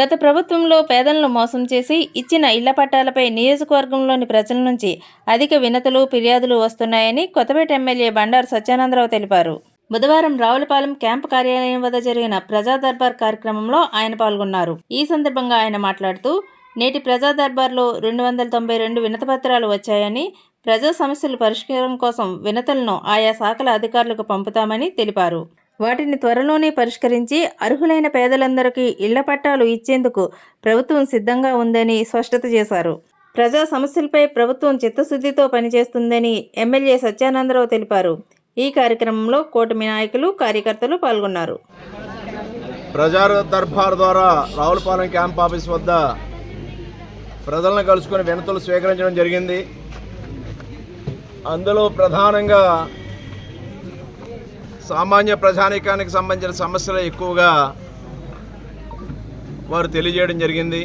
గత ప్రభుత్వంలో పేదలను మోసం చేసి ఇచ్చిన ఇళ్ళ పట్టాలపై నియోజకవర్గంలోని ప్రజల నుంచి అధిక వినతులు ఫిర్యాదులు వస్తున్నాయని కొత్తపేట ఎమ్మెల్యే బండారు సత్యానందరావు తెలిపారు. బుధవారం రావులపాలెం క్యాంపు కార్యాలయం వద్ద జరిగిన ప్రజా దర్బార్ కార్యక్రమంలో ఆయన పాల్గొన్నారు. ఈ సందర్భంగా ఆయన మాట్లాడుతూ నేటి ప్రజా దర్బార్లో రెండు వందల తొంభై రెండు వినతిపత్రాలు వచ్చాయని ప్రజా సమస్యల పరిష్కారం కోసం వినతులను ఆయా శాఖల అధికారులకు పంపుతామని తెలిపారు. వాటిని త్వరలోనే పరిష్కరించి అర్హులైన పేదలందరికీ ఇళ్ళ పట్టాలు ఇచ్చేందుకు ప్రభుత్వం సిద్ధంగా ఉందని స్పష్టత చేశారు. ప్రజా సమస్యలపై ప్రభుత్వం చిత్తశుద్ధితో పనిచేస్తుందని ఎమ్మెల్యే సత్యానందరావు తెలిపారు. ఈ కార్యక్రమంలో కూటమి నాయకులు కార్యకర్తలు పాల్గొన్నారు. ప్రజా దర్బార్ ద్వారా రావులపాలెం క్యాంప్ ఆఫీస్ వద్ద ప్రజలను కలుసుకొని వినతులు స్వీకరించడం జరిగింది. అందులో ప్రధానంగా సామాన్య ప్రజానీకానికి సంబంధించిన సమస్యలు ఎక్కువగా వారు తెలియజేయడం జరిగింది.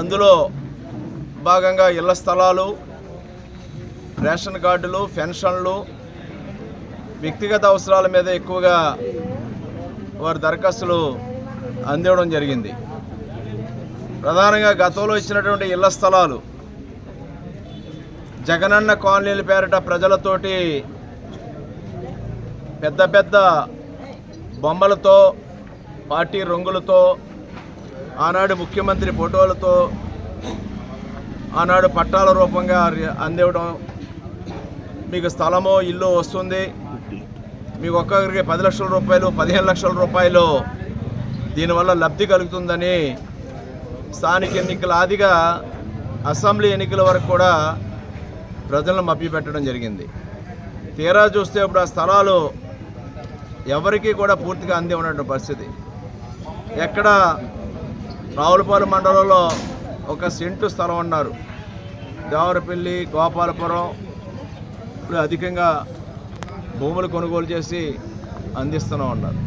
అందులో భాగంగా ఇళ్ళ స్థలాలు రేషన్ కార్డులు పెన్షన్లు వ్యక్తిగత అవసరాల మీద ఎక్కువగా వారి దరఖాస్తులు అందివ్వడం జరిగింది. ప్రధానంగా గతంలో ఇచ్చినటువంటి ఇళ్ళ స్థలాలు జగనన్న కాలనీల పేరిట ప్రజలతోటి పెద్ద పెద్ద బొమ్మలతో పార్టీ రంగులతో ఆనాడు ముఖ్యమంత్రి ఫోటోలతో ఆనాడు పట్టాల రూపంగా అందివ్వడం మీకు స్థలమో ఇల్లు వస్తుంది. మీకు ఒక్కొక్కరికి పది లక్షల రూపాయలు పదిహేను లక్షల రూపాయలు దీనివల్ల లబ్ధి కలుగుతుందని స్థానిక ఎన్నికల ఆదిగా అసెంబ్లీ ఎన్నికల వరకు కూడా ప్రజలను మభ్యపెట్టడం జరిగింది. తీరా చూస్తే ఇప్పుడు ఆ స్థలాలు ఎవరికీ కూడా పూర్తిగా అంది ఉన్నటువంటి పరిస్థితి. ఎక్కడ రావులపాలెం మండలంలో ఒక సెంటు స్థలం ఉన్నారు దేవరపల్లి గోపాలపురం ఇప్పుడు అధికంగా భూములు కొనుగోలు చేసి అందిస్తూనే ఉన్నారు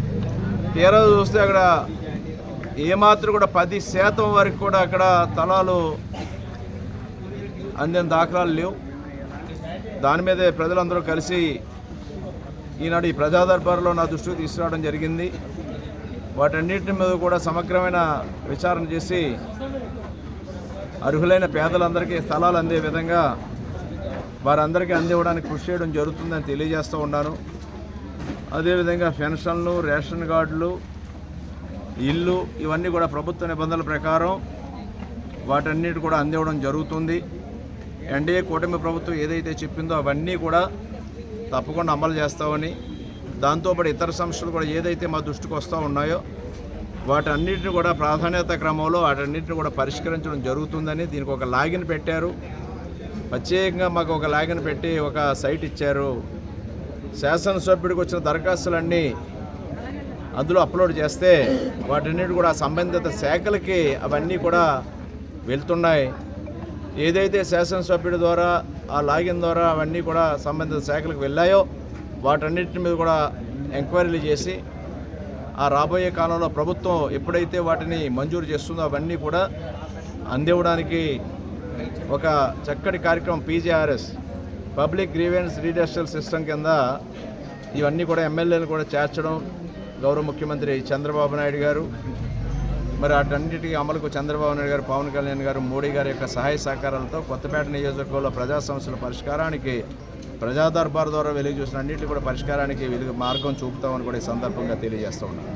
తీరా చూస్తే అక్కడ ఏమాత్రం కూడా పది శాతం వరకు కూడా అక్కడ తలాలు అందిన దాఖలాలు లేవు. దాని మీదే ప్రజలందరూ కలిసి ఈనాడు ఈ ప్రజాదర్బార్లో నా దృష్టికి తీసుకురావడం జరిగింది. వాటన్నిటి మీద కూడా సమగ్రమైన విచారణ చేసి అర్హులైన పేదలందరికీ స్థలాలు అందే విధంగా వారందరికీ అందివ్వడానికి కృషి చేయడం జరుగుతుందని తెలియజేస్తూ ఉన్నాను. అదేవిధంగా పెన్షన్లు రేషన్ కార్డులు ఇల్లు ఇవన్నీ కూడా ప్రభుత్వ నిబంధనల ప్రకారం వాటన్నిటి కూడా అందివ్వడం జరుగుతుంది. ఎన్డీఏ కూటమి ప్రభుత్వం ఏదైతే చెప్పిందో అవన్నీ కూడా తప్పకుండా అమలు చేస్తామని దాంతోపాటు ఇతర సంస్థలు కూడా ఏదైతే మా దృష్టికి వస్తూ ఉన్నాయో వాటన్నిటిని కూడా ప్రాధాన్యత క్రమంలో వాటన్నిటిని కూడా పరిష్కరించడం జరుగుతుందని దీనికి ఒక లాగిన్ పెట్టారు. ప్రత్యేకంగా మాకు ఒక లాగిన్ పెట్టి ఒక సైట్ ఇచ్చారు. శాసనసభ్యుడికి వచ్చిన దరఖాస్తులన్నీ అందులో అప్లోడ్ చేస్తే వాటన్నిటి కూడా సంబంధిత శాఖలకి అవన్నీ కూడా వెళ్తున్నాయి. ఏదైతే శాసనసభ్యుడి ద్వారా ఆ లాగిన్ ద్వారా అవన్నీ కూడా సంబంధిత శాఖలకు వెళ్ళాయో వాటన్నిటి మీద కూడా ఎంక్వైరీలు చేసి ఆ రాబోయే కాలంలో ప్రభుత్వం ఎప్పుడైతే వాటిని మంజూరు చేస్తుందో అవన్నీ కూడా అందివ్వడానికి ఒక చక్కటి కార్యక్రమం PGRS public grievance redressal system కింద ఇవన్నీ కూడా ఎమ్మెల్యేలు కూడా చేర్చడం గౌరవ ముఖ్యమంత్రి చంద్రబాబు నాయుడు గారు మరి వాటన్నిటికీ అమలుకు చంద్రబాబు నాయుడు గారు పవన్ కళ్యాణ్ గారు మోడీ గారి యొక్క సహాయ సహకారాలతో కొత్తపేట నియోజకవర్గంలో ప్రజా సమస్యల పరిష్కారానికి ప్రజా దర్బార్ ద్వారా వెలుగు చూసిన అన్నింటి కూడా పరిష్కారానికి వెలుగు మార్గం చూపుతామని కూడా ఈ సందర్భంగా తెలియజేస్తూ ఉన్నాను.